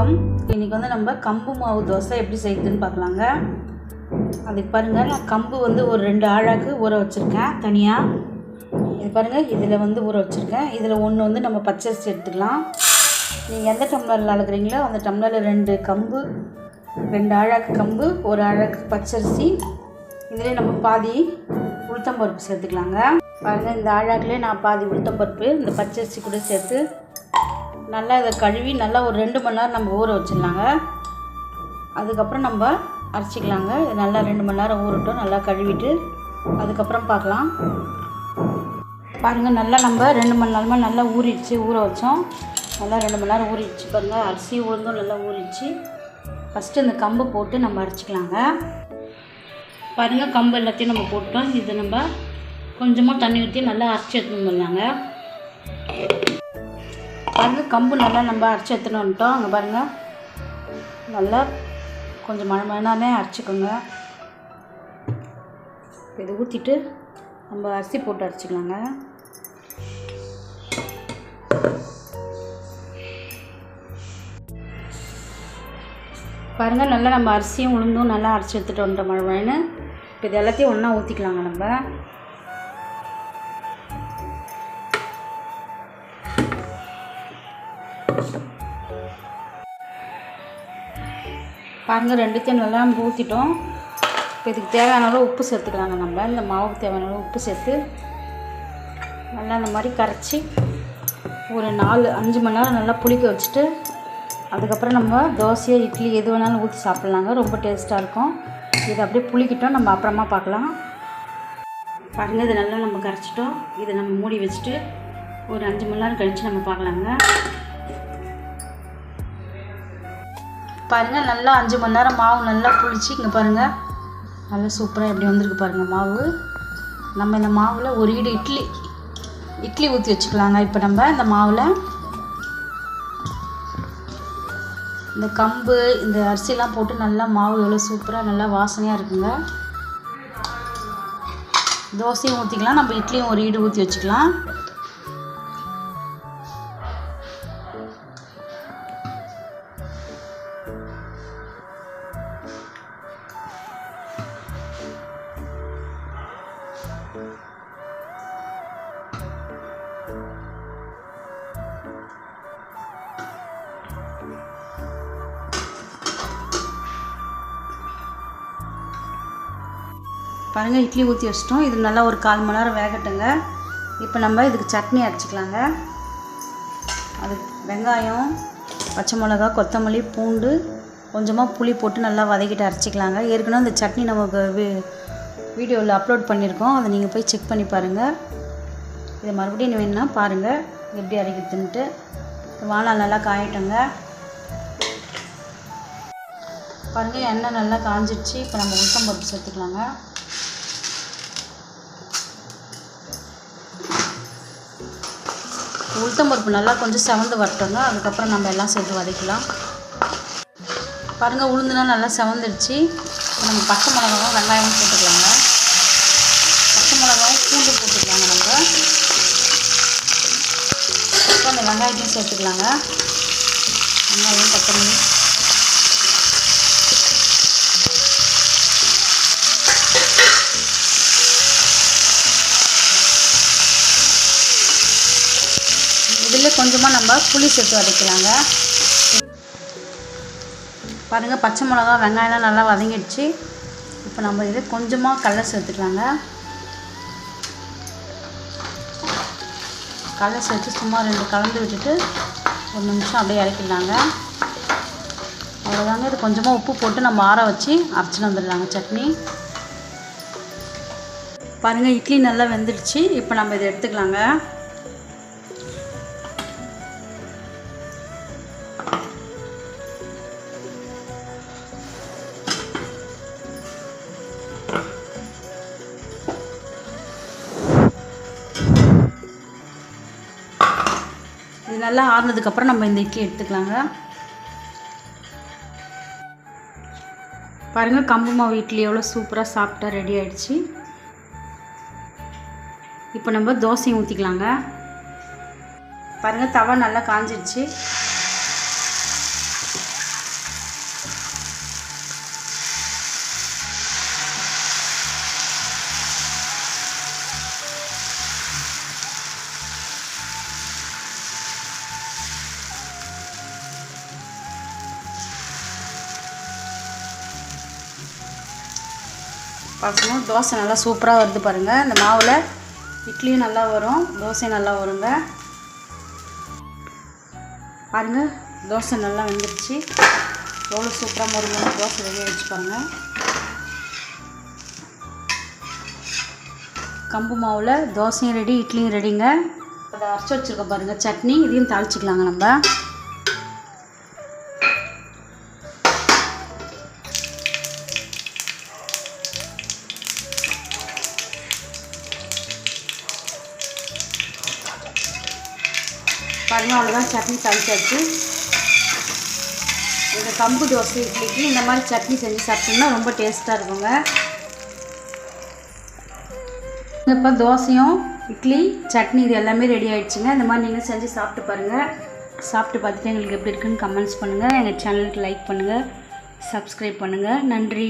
வணக்கம். இன்றைக்கி வந்து நம்ம கம்பு மாவு தோசை எப்படி செய்யுதுன்னு பார்க்கலாங்க. அதுக்கு பாருங்கள் நான் கம்பு வந்து ஒரு ரெண்டு ஆழாக்கு ஊற வச்சுருக்கேன் தனியாக இது பாருங்கள் இதில் வந்து ஊற வச்சுருக்கேன். இதில் ஒன்று வந்து நம்ம பச்சரிசி எடுத்துக்கலாம். நீங்கள் எந்த டம்ளரில் அளக்குறீங்களோ அந்த டம்ளரில் ரெண்டு கம்பு ரெண்டு ஆழாக்கு கம்பு ஒரு ஆழாக்கு பச்சரிசி. இதிலே நம்ம பாதி உளுத்தம்பருப்பு சேர்த்துக்கலாங்க. பாருங்கள் இந்த ஆழாக்குலேயே நான் பாதி உளுத்தம்பருப்பு இந்த பச்சரிசி கூட சேர்த்து நல்லா இதை கழுவி நல்லா ஒரு ரெண்டு மணி நேரம் நம்ம ஊற வச்சிடலாங்க. அதுக்கப்புறம் நம்ம அரைச்சிக்கலாங்க. இது நல்லா ரெண்டு மணி நேரம் ஊறட்டும் நல்லா கழுவிட்டு அதுக்கப்புறம் பார்க்கலாம். பாருங்கள் நல்லா நம்ம ரெண்டு மணி நேரமாக நல்லா ஊறிடுச்சு ஊற வச்சோம். நல்லா ரெண்டு மணி நேரம் ஊறிடுச்சு பாருங்கள் அரிசி உளுந்தும் நல்லா ஊறிடுச்சு. ஃபஸ்ட்டு இந்த கம்பு போட்டு நம்ம அரைச்சிக்கலாங்க. பாருங்கள் கம்பு எல்லாத்தையும் நம்ம போட்டோம் இது நம்ம கொஞ்சமாக தண்ணி ஊற்றி நல்லா அரைச்சி எடுத்துன்னு வந்துடலாங்க. பாருங்கள் கம்பு நல்லா நம்ம அரைச்சி எடுத்துன்னு வந்துட்டோம். அங்கே பாருங்கள் நல்லா கொஞ்சம் மழை மழனானே அரைச்சிக்கோங்க. இதை ஊற்றிட்டு நம்ம அரிசி போட்டு அரைச்சிக்கலாங்க. பாருங்கள் நல்லா நம்ம அரிசியும் உளுந்தும் நல்லா அரைச்சி எடுத்துகிட்டு வந்துட்டோம் மழை மழைன்னு. இப்போ இது எல்லாத்தையும் ஒன்றா ஊற்றிக்கலாங்க நம்ம. பாருங்கள் ரெண்டுத்தையும் நல்லா நம்ம ஊற்றிட்டோம் இப்போ இதுக்கு தேவையான அளவு உப்பு சேர்த்துக்கலாங்க நம்ம. இந்த மாவுக்கு தேவையான அளவு உப்பு சேர்த்து நல்லா அந்த மாதிரி கரைச்சி ஒரு நாலு அஞ்சு மணி நேரம் நல்லா புளிக்க வச்சுட்டு அதுக்கப்புறம் நம்ம தோசையை இட்லி எது வேணாலும் ஊற்றி சாப்பிட்லாங்க. ரொம்ப டேஸ்ட்டாக இருக்கும். இது அப்படியே புளிக்கிட்டோம். நம்ம அப்புறமா பார்க்கலாம். பாருங்கள் இது நல்லா நம்ம கரைச்சிட்டோம். இதை நம்ம மூடி வச்சுட்டு ஒரு அஞ்சு மணி நேரம் கழித்து நம்ம பார்க்கலாங்க. பாருங்கள் நல்லா அஞ்சு மணி நேரம் மாவு நல்லா புளிச்சு இங்கே பாருங்கள் நல்லா சூப்பராக எப்படி வந்திருக்கு பாருங்கள் மாவு. நம்ம இந்த மாவில் ஒரு ஈடு இட்லி. இட்லி ஊற்றி வச்சுக்கலாங்க. இப்போ நம்ம இந்த மாவில் இந்த கம்பு இந்த அரிசிலாம் போட்டு நல்லா மாவு எவ்வளோ சூப்பராக நல்லா வாசனையாக இருக்குங்க. தோசையும் ஊற்றிக்கலாம் நம்ம இட்லியும் ஒரு ஈடு ஊற்றி வச்சுக்கலாம். பாருங்கள் இட்லி ஊற்றி வச்சிட்டோம். இது நல்லா ஒரு கால் மணி நேரம் வேகட்டுங்க. இப்போ நம்ம இதுக்கு சட்னி அரைச்சிக்கலாங்க. அதுக்கு வெங்காயம் பச்சை மிளகா கொத்தமல்லி பூண்டு கொஞ்சமாக புளி போட்டு நல்லா வதக்கிட்டு அரைச்சிக்கலாங்க. ஏற்கனவே இந்த சட்னி நமக்கு வீடியோவில் அப்லோட் பண்ணியிருக்கோம். அதை நீங்கள் போய் செக் பண்ணி பாருங்கள் இதை மறுபடியும் வேணும்னா பாருங்கள் எப்படி அரைக்கிறதுன்ட்டு. வானல் நல்லா காயட்டுங்க. பாருங்கள் எண்ணெய் நல்லா காஞ்சிடுச்சு இப்போ நம்ம உளுத்தம் பருப்பு சேர்த்துக்கலாங்க. உளுத்தம் பருப்பு நல்லா கொஞ்சம் செவந்து வரட்டுங்க அதுக்கப்புறம் நம்ம எல்லாம் சேர்த்து வதக்கலாம் பாருங்கள் உளுந்துனா நல்லா செவந்துடுச்சு. நம்ம பச்சை மிளகாவும் வெங்காயமும் போட்டுக்கலாங்க பச்சை மிளகாவும் பூண்டு போட்டுக்கலாங்க நம்ம. அப்புறம் அந்த வெங்காயத்தையும் சேர்த்துக்கலாங்க. வெங்காயம் பச்சை மிளகாய் கொஞ்சமாக நம்ம புளி சேர்த்து வதக்கலாங்க. பாருங்கள் பச்சை மிளகா வெங்காயம்லாம் நல்லா வதங்கிடுச்சு. இப்போ நம்ம இது கொஞ்சமாக கடலை சேர்த்துக்கலாங்க. கடலை சேர்த்து சும்மா ரெண்டு கலந்து விட்டுட்டு ஒரு நிமிஷம் அப்படியே இறக்கிடலாங்க. அவ்வளோதாங்க. இது கொஞ்சமாக உப்பு போட்டு நம்ம ஆற வச்சு அரைச்சிட்டு வந்துடலாங்க சட்னி. பாருங்கள் இட்லி நல்லா வெந்துடுச்சு. இப்போ நம்ம இதை எடுத்துக்கலாங்க. இது நல்லா ஆறுனதுக்கப்புறம் நம்ம இந்த இட்லி எடுத்துக்கலாங்க. பாருங்கள் கம்பு மாவு இட்லி எவ்வளோ சூப்பராக சாப்பிட்டா ரெடி ஆகிடுச்சி இப்போ நம்ம தோசையும் ஊற்றிக்கலாங்க பாருங்கள் தவா நல்லா காஞ்சிடுச்சு பார்க்கணும். தோசை நல்லா சூப்பராக வருது பாருங்கள் இந்த மாவில் இட்லியும் நல்லா வரும். தோசையும் நல்லா வருங்க. பாருங்கள் தோசை நல்லா வந்துடுச்சு எவ்வளோ சூப்பராக முருங்கன்னு தோசை வெளியே வச்சு பாருங்கள் கம்பு மாவில் தோசையும் ரெடி இட்லியும் ரெடிங்க அதை அரைச்சி வச்சுருக்க பாருங்கள் சட்னி இதையும் தாளிச்சிக்கலாங்க நம்ம. பாருங்கள் அவ்வளோதான் சட்னி தாளிச்சாச்சு இந்த கம்பு தோசை இட்லிக்கு இந்த மாதிரி சட்னி செஞ்சு சாப்பிட்டோம்னா ரொம்ப டேஸ்ட்டாக இருக்குங்க. இப்போ தோசையும் இட்லி சட்னி இது எல்லாமே ரெடி ஆகிடுச்சுங்க இந்த மாதிரி நீங்கள் செஞ்சு சாப்பிட்டு பாருங்கள் சாப்பிட்டு பார்த்துட்டு எங்களுக்கு எப்படி இருக்குன்னு கமெண்ட்ஸ் பண்ணுங்கள் எங்கள் சேனலுக்கு லைக் பண்ணுங்கள் சப்ஸ்கிரைப் பண்ணுங்கள் நன்றி.